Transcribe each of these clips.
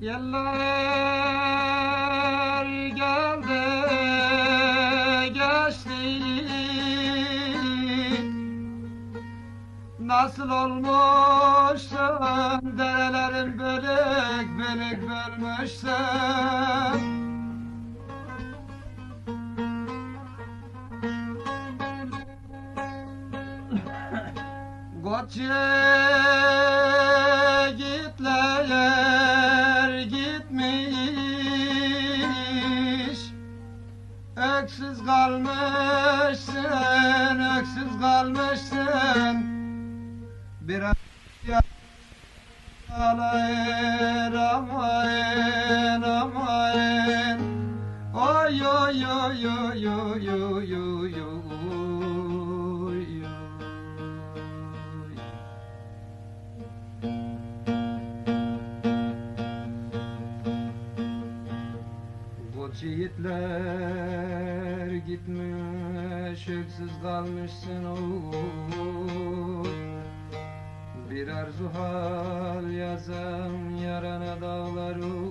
Yıllar geldi geçti. Nasıl olmuşsun derelerin bölük bölük bölmüşsün Gotye Öksüz kalmışsın, öksüz kalmışsın. Bir alayın amayın amayın. Oy oy oy oy oy oy oy yiğitler gitmiş öksüz kalmışsın oy Bir arzu hal yazan yarana dağlar oy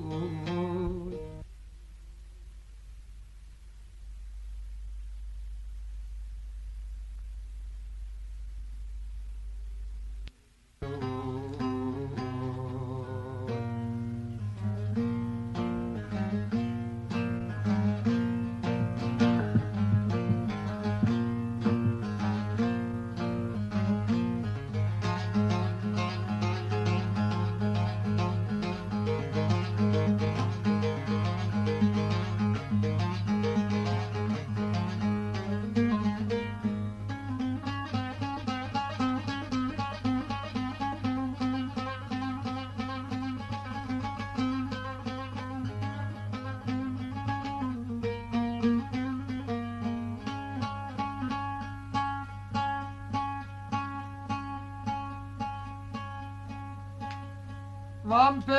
Vampir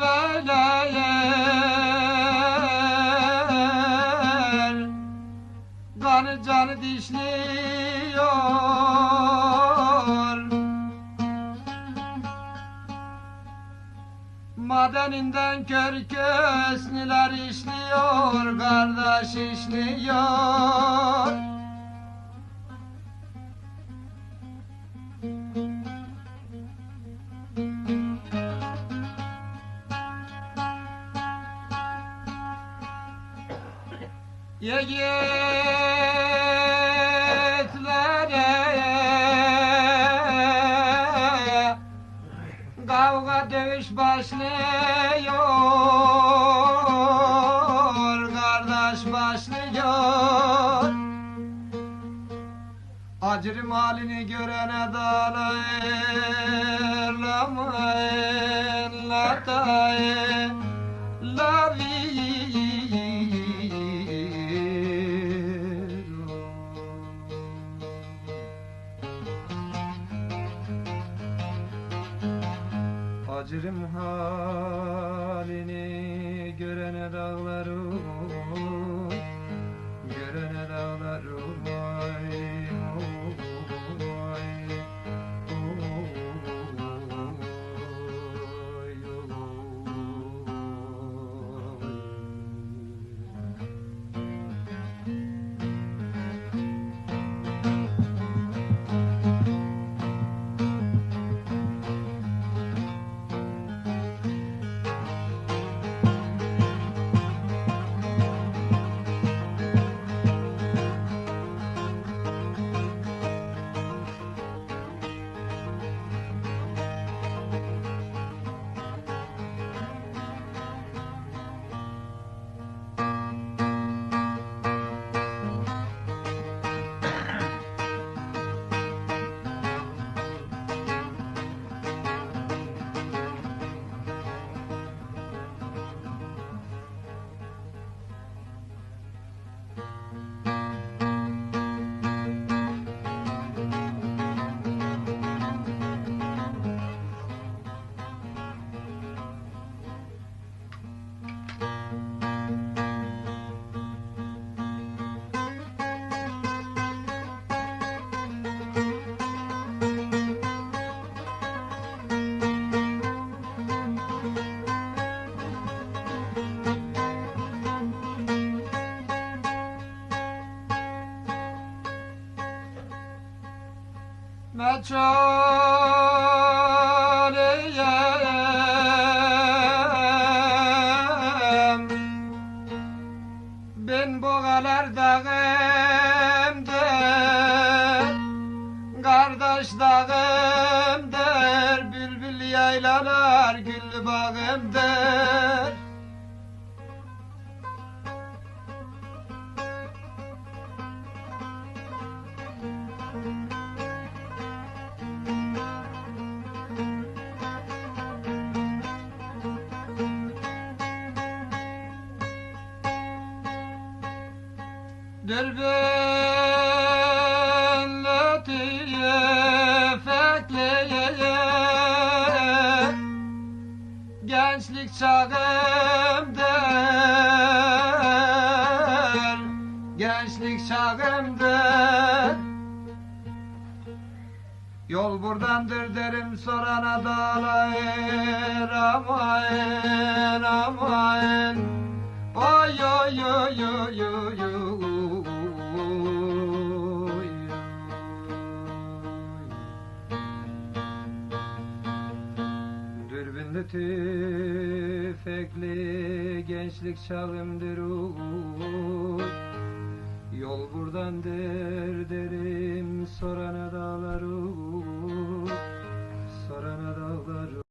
beyler Kanı canı dişliyor. Madeninden kör kösnüler işliyor Kardeş işliyor Yiğitlere Kavga dövüş başlıyor Kardeş başlıyor. Acırım halini görene dalayırlamayın Latayı Acırım halini görene dağlarım Görene dağlarım ay, oy, meçhuleyim Ben boğalar dağımdır Kardeş dağımdır Bülbül yaylalar gül bağımdır. Dürbün Gençlik çağımdır Gençlik çağımdır Yol buradandır derim sorana dağlayır aman aman. Oy Dürbünlü tüfekli gençlik çağımdır uy Yol buradandır derim sorana dağlar uy Sorana dağlar